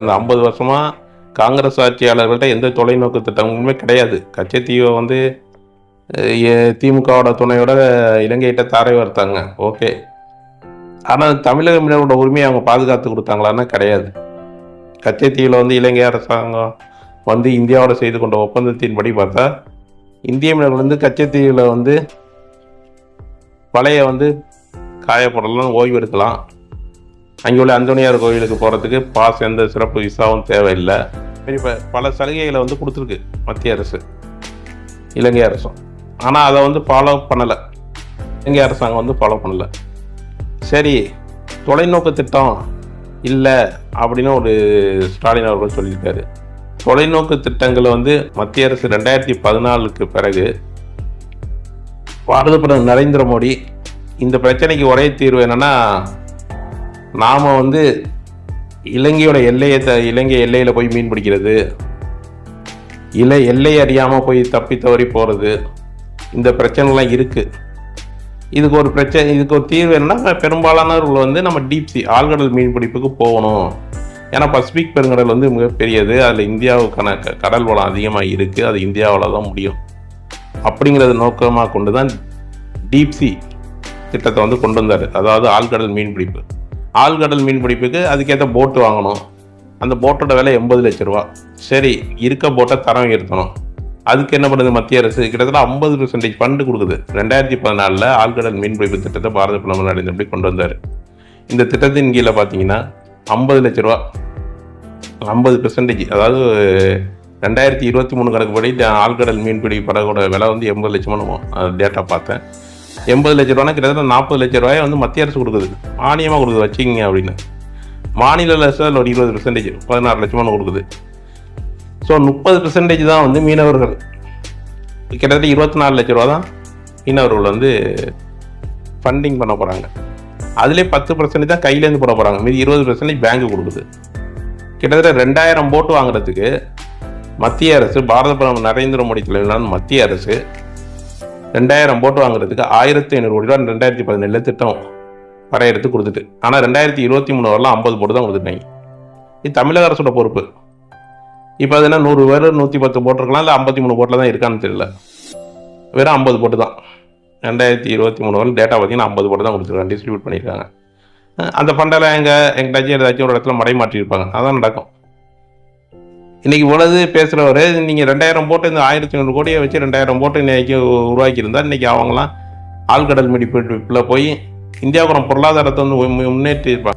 இந்த ஐம்பது வருஷமாக காங்கிரஸ் ஆட்சியாளர்கள்ட்ட எந்த தொலைநோக்கு திட்டமுமே கிடையாது. கச்சத்தீவை வந்து திமுகவோட துணையோட இலங்கையிட்ட தாரை வார்த்தாங்க. ஓகே. ஆனால் தமிழக மீனவரோட உரிமையை அவங்க பாதுகாத்து கொடுத்தாங்களான்னா கிடையாது. கச்சத்தீவில் வந்து இலங்கை அரசாங்கம் வந்து இந்தியாவோட செய்து கொண்ட ஒப்பந்தத்தின்படி பார்த்தா இந்திய மீனவர்கள் வந்து கச்சத்தீவில் வந்து வலையை வந்து காயப்படலாம் ஓய்வு எடுக்கலாம் அங்கே உள்ள அந்தோனியார் கோயிலுக்கு போகிறதுக்கு பாஸ் எந்த சிறப்பு விசாவும் தேவையில்லை. இப்போ பல சலுகைகளை வந்து கொடுத்துருக்கு மத்திய அரசு இலங்கை அரசும் ஆனால் அதை வந்து ஃபாலோ பண்ணலை. இலங்கை அரசாங்கம் வந்து ஃபாலோ பண்ணலை. சரி தொலைநோக்கு திட்டம் இல்லை அப்படின்னு ஒரு ஸ்டாலின் அவர்கள் சொல்லியிருக்காரு. தொலைநோக்கு திட்டங்களை வந்து மத்திய அரசு ரெண்டாயிரத்தி பதினாலுக்கு பிறகு பாரத பிரதமர் நரேந்திர மோடி இந்த பிரச்சனைக்கு ஒரே தீர்வு என்னென்னா நாம் வந்து இலங்கையோட எல்லையை த இலங்கை எல்லையில் போய் மீன் பிடிக்கிறது. இல்லை எல்லை அறியாமல் போய் தப்பி தவறி போகிறது இந்த பிரச்சனைலாம் இருக்குது இதுக்கு ஒரு பிரச்சனை இதுக்கு ஒரு தீர்வு என்னன்னா பெரும்பாலானவர்கள் வந்து நம்ம டீப்சி ஆழ்கடல் மீன் பிடிப்புக்கு போகணும். ஏன்னா பசிபிக் பெருங்கடல் வந்து மிகப்பெரியது அதில் இந்தியாவுக்கான க- கடல் வளம் அதிகமாக இருக்குது அது இந்தியாவில் தான் முடியும். அப்படிங்கிறத நோக்கமாக கொண்டு தான் டீப்சி திட்டத்தை வந்து கொண்டு வந்தார். அதாவது ஆழ்கடல் மீன் பிடிப்பு. ஆழ்கடல் மீன் பிடிப்புக்கு அதுக்கேற்ற போட்டு வாங்கணும். அந்த போட்டோட விலை எண்பது லட்ச ரூபா. சரி இருக்க போட்டை தரம் உயர்த்தணும். அதுக்கு என்ன பண்ணுது மத்திய அரசு? கிட்டத்தட்ட ஐம்பது பெர்சன்டேஜ் ஃபண்டு கொடுக்குது. ரெண்டாயிரத்தி பதினாலில் ஆழ்கடல் மீன் பிடிப்பு திட்டத்தை பாரத பிரதமர் நரேந்திர மோடி கொண்டு வந்தார். இந்த திட்டத்தின் கீழே பார்த்தீங்கன்னா ஐம்பது லட்ச ரூபா. ஐம்பது பெர்சன்டேஜ் அதாவது ரெண்டாயிரத்தி இருபத்தி மூணு கணக்குப்படி ஆழ்கடல் மீன்பிடி படகோட விலை வந்து எண்பது லட்சமாக டேட்டா பார்த்தேன். எண்பது லட்ச ரூபானா கிட்டத்தட்ட நாற்பது லட்ச ரூபாயை வந்து மத்திய அரசு கொடுக்குது. மானியமாக கொடுக்குது வச்சுக்கிங்க அப்படின்னு. மாநில அரசு ஒரு இருபது பெர்சன்டேஜ் பதினாறு லட்சமானு கொடுக்குது. ஸோ முப்பது பெர்சன்டேஜ் தான் வந்து மீனவர்கள். கிட்டத்தட்ட இருபத்தி நாலு லட்ச ரூபா தான் மீனவர்கள் வந்து ஃபண்டிங் பண்ண போகிறாங்க அதுலேயே பத்து பர்சன்டேஜ் தான் கையிலேருந்து போட போகிறாங்க மீதி இருபது பர்சன்டேஜ் பேங்க்கு கொடுக்குது. கிட்டத்தட்ட ரெண்டாயிரம் போட்டு வாங்குறதுக்கு மத்திய அரசு பாரத பிரதமர் நரேந்திர மோடி தலைவரான மத்திய அரசு ரெண்டாயிரம் போட்டு வாங்குறதுக்கு ஆயிரத்தி ஐநூறு கோடி ரூபா ரெண்டாயிரத்தி பதினேழில் திட்டம் வரையறுத்து கொடுத்துட்டு. ஆனால் ரெண்டாயிரத்தி இருபத்தி மூணு வரலாம் ஐம்பது போட்டு தான் கொடுத்துட்டாங்க இது தமிழக அரசோட பொறுப்பு. இப்போ அது என்ன நூறு பேர் நூற்றி பத்து போட்டிருக்கலாம் இல்லை ஐம்பத்தி மூணு போட்டில் தான் இருக்கான்னு தெரியல. வெறும் ஐம்பது போட்டு தான். ரெண்டாயிரத்தி இருபத்தி மூணு வரலாம் டேட்டா பார்த்தீங்கன்னா ஐம்பது போட்டு தான் கொடுத்துருக்காங்க டிஸ்ட்ரிபியூட் பண்ணியிருக்காங்க. அந்த ஃபண்டெல்லாம் எங்கே எங்கிட்டாச்சும் ஏதாச்சும் ஒரு இடத்துல மடை மாற்றியிருப்பாங்க. அதான் நடக்கும். இன்னைக்கு இவ்வளவு பேசுகிறவர் நீங்கள் ரெண்டாயிரம் போட்டு இந்த ஆயிரத்தி நூறு கோடியை வச்சு ரெண்டாயிரம் போட்டு இன்னைக்கு உருவாக்கியிருந்தா இன்னைக்கு அவங்களாம் ஆழ்கடல் மிடிப்பில் போய் இந்தியாவுக்கு பொருளாதாரத்தை வந்து முன்னேற்றியிருப்பாங்க.